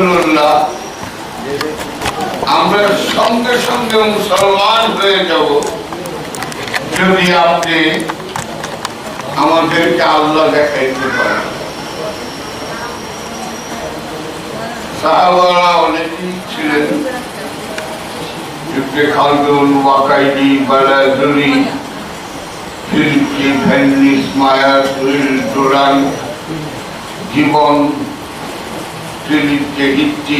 রাসূলুল্লাহ আমরা সঙ্গে সঙ্গে মুসলমান হয়ে যাব। যদি আপনি আমাদেরকে আল্লাহ দেখাইতে পারেন। ছিলেন। ইবনে খালদুন, ওয়াকাইদি জীবন ফিলিপকে হিট্টি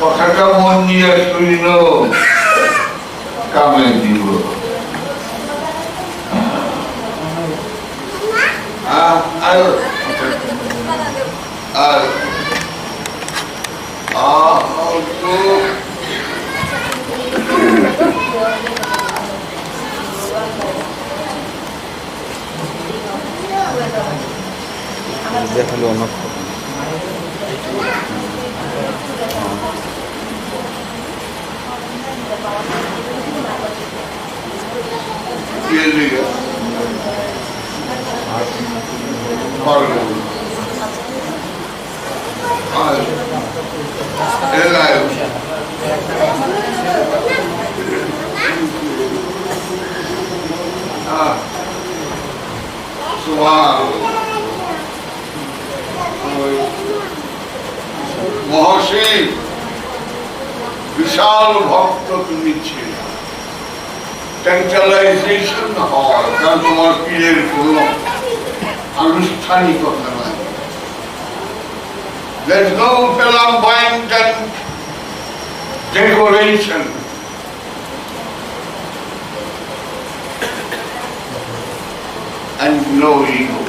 কথাটা মন নিয়ে শুনিল কামে দিব আহ, আর আর খালি অন্য Thank you. মহসিন বিশাল ভক্ত তুমি ছিলে। ট্যান্টালাইজেশন হয়, কারণ তোমার পীরের কোনো আনুষ্ঠানিকতা নাই। There's no. And no ego.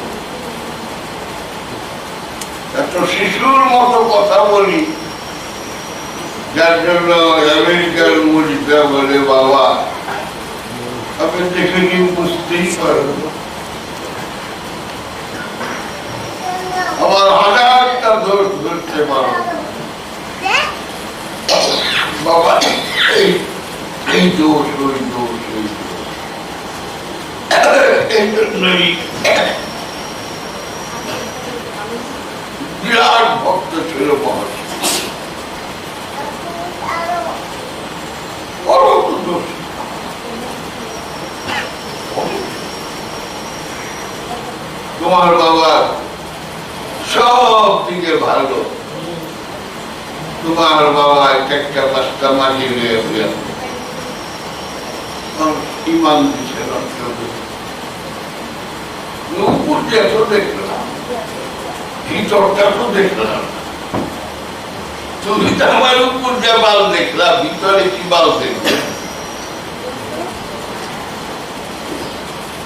এত শিশুর মতো কথা বলি যার জন্য আমেরিকার মুরিদরা বলে বাবা আপনি দেখে কি বুঝতেই পারবেন আমার হাজারটা দোষ ধরতে পারো। বাবা এই দোষ ওই দোষ। বিরাট ভক্ত ছিল তোমার বাবা সব দিকে ভালো। তোমার বাবা একটা একটা পাঁচটা মাঝে নিয়ে ইমান দিছে নূপুর যে তো দেখলাম ভিতরটা তো দেখলাম তুমি তো আমার উপর যে বাল দেখলা ভিতরে কি বাল দেখলে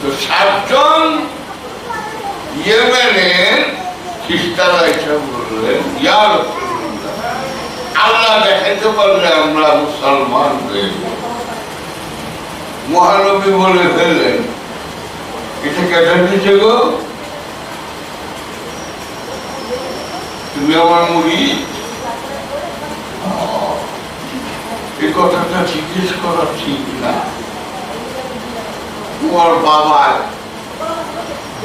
তো সাতজন ইয়েমেনের খ্রিস্টানরা এসে বললেন ইয়া রাসূলুল্লাহ, আল্লাহ দেখাইতে পারলে আমরা মুসলমান হয়ে। মহানবী বলে ফেললেন এটা তুমি আমার মুড়ি? এই কথাটা জিজ্ঞেস করা ঠিক না। তোমার বাবা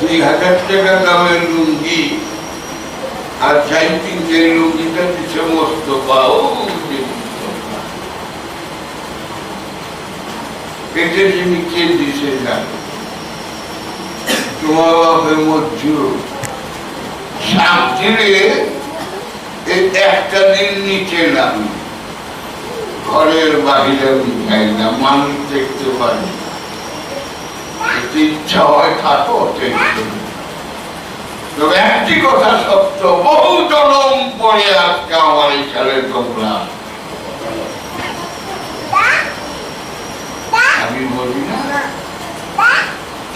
দুই হাজার টাকা দামের লুঙ্গি আর জাইপিং যে লুঙ্গিটা দিচ্ছে মস্ত পাও? এটা যিনি কে দিছে জানো এই ঘরের বাহিরে মানুষ দেখতে পারি ইচ্ছা হয় থাকো তবে একটি কথা সত্য, বহু জনম পরে আজকে আমার এখানে তোমরা আমি বলি না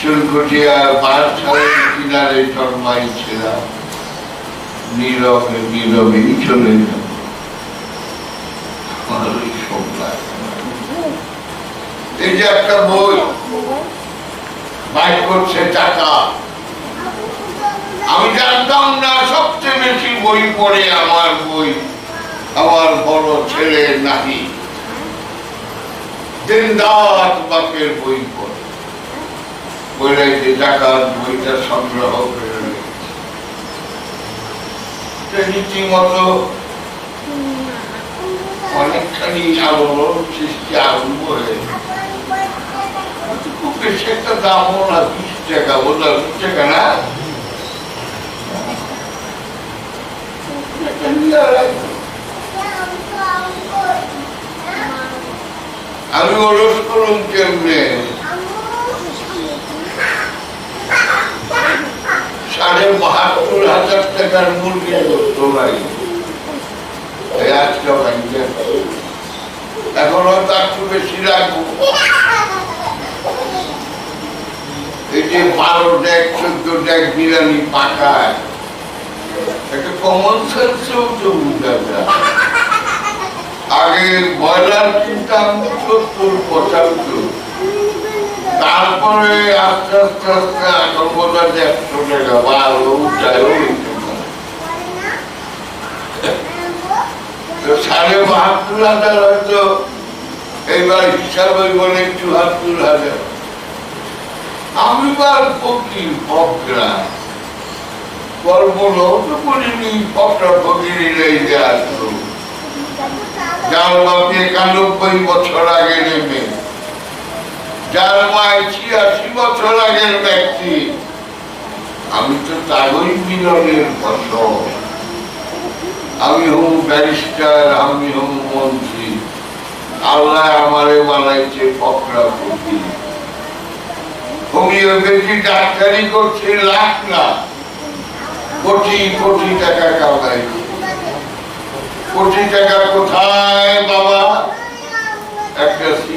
চুলকুটিয়ার বারসালের কিনারে জন্মাইছিলাম নীরবে নীরবেই চলে এই যে একটা বই। করছে টাকা। আমি জানতাম না সবচেয়ে বেশি বই পড়ে আমার বই। আমার বড় ছেলে নাহি। দিনদাত বাপের বই পড়ে। বইটা সংগ্রহ করে অনেকখানি আলোড়ন সৃষ্টি আরম্ভ হয়ে আমি ওরস করুন কেমনে সাড়ে বাহাত্তর হাজার টাকার মুরগি করতো এই আজকে একটু বেশি রাখব। এই বারো ডেক, চোদ্দ ডেক বিরিয়ানি পাকায়, একটা কমন সেন্সেও তো আগে ব্রয়লার কিনতাম, সত্তর পঁচাত্তর। তারপরে আস্তে আস্তে আস্তে এখন হয় একশো টাকা বারো উঠায়ও সাড়ে বাহাত্তর হাজার হয়তো এইবার হিসাব বলে চুহাত্তর হাজার। আমি বার ফকির পকরা কর্মলো তো করিনি পকরা ফকির যে আসলো। যার বাপি একানব্বই বছর আগে নেমে যার মায় ছিয়াশি বছর আগের ব্যক্তি। আমি তো তারই মিলনের ফসল। আমি হম ব্যারিস্টার, আমি হম মন্ত্রী। আল্লাহ আমারে বানাইছে পকড়া ফকির হোমিওপ্যাথি ডাক্তারি করছে লাখ লাখ। কোটি কোটি টাকা কামাইছে কোটি টাকা কোথায় বাবা একটা সিগারেট খান না জুয়া খেলেন না মদ খান না মাঝে চুকেন না মুখ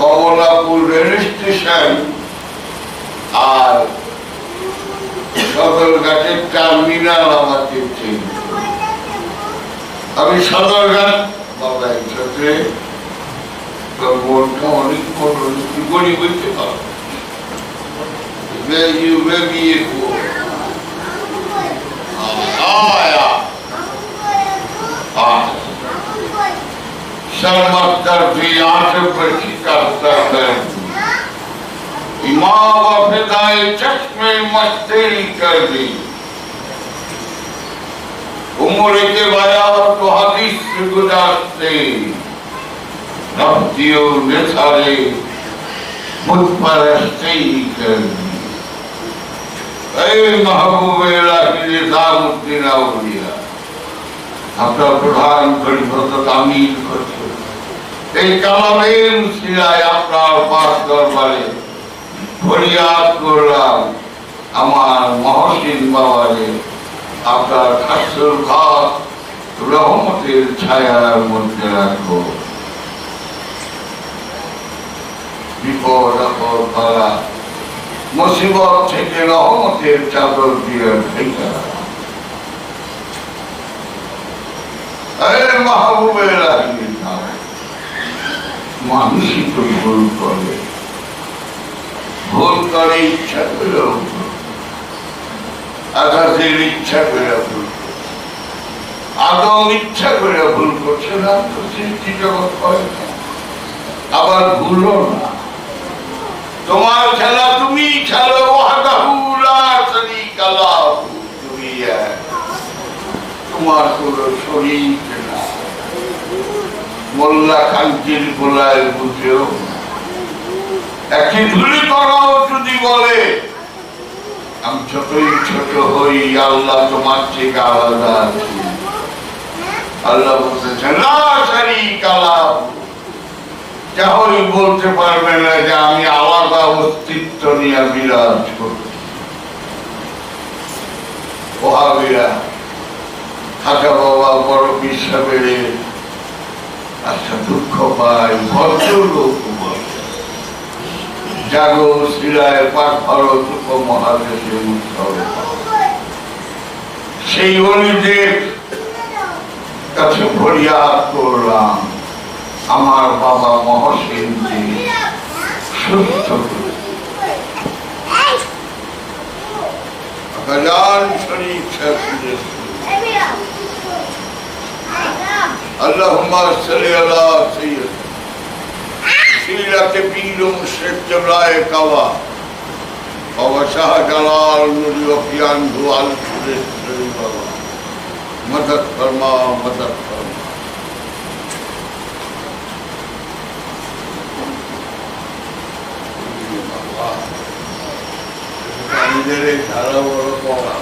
কমলাপুর রেল স্টেশন আর সদরঘাটের টার্মিনাল আমাকে ট্রেন আমি সদরঘাট বাবা এই ক্ষেত্রে মনটা অনেক মনোনীতি করি বলতে পারো You may be. চমৎকার আশেপে শিকার ইমাম ফেদায় চশমে মস্তেরি কর দি উমরে কে বায়া তো হাদিস সে গুজারতে নফসিও নেসারে মুখ পরস্তেই কর দি এই মাহবুব এলাহি নিজামুদ্দিন আউলিয়া আপনার প্রধান পরিষদ আমির করছে। এই কালামের শিলায় আপনার পাশ দরবারে ফরিয়াদ করলাম। আমার মহসিন বাবারে আপনার খাসুর ঘর রহমতের ছায়ার মধ্যে রাখো। বিপদ, আপদ বালা মুসিবত থেকে রহমতের চাদর দিয়ে ঢেকে মাহবুবের মানুষই তো ভুল করে ভুল করে ইচ্ছা করে আকাশের ইচ্ছা করে ভুল আদম ইচ্ছা করে ভুল করছে না, তো সৃষ্টি জগৎ করে। আবার ভুলও না তোমার খেলা তুমি খেলো। তোমার কোনো শরীক না মোল্লা খানকির গোলায় বুঝেও। একই ধুলি করাও যদি বলে, আমি ছোটই ছোট হই, আল্লাহ তোমার থেকে আলাদা আছি। আল্লাহ বলতেছেন না শারীকা লাহু। কেহই বলতে পারবে না যে আমি আলাদা অস্তিত্ব নিয়ে বিরাজ করছি। ওহাবিরা, খাজা বাবা বড় বিশ্বা বেড়ে আচ্ছা দুঃখ পায় ভদ্র জাগো শিলায় পাক ভারত উপমহাদেশে উৎসবে। সেই অলিদের কাছে ফরিয়াদ করলাম আমার বাবা মহসিনকে সুস্থ করে শরীফ اللهم صل على سيدنا سيرة بير مشرف جبرائے کوا وشاہ جلال نوری وفیان دوال شرس شری بابا مدد فرما مدد فرما নিজের ধারা বড় পড়া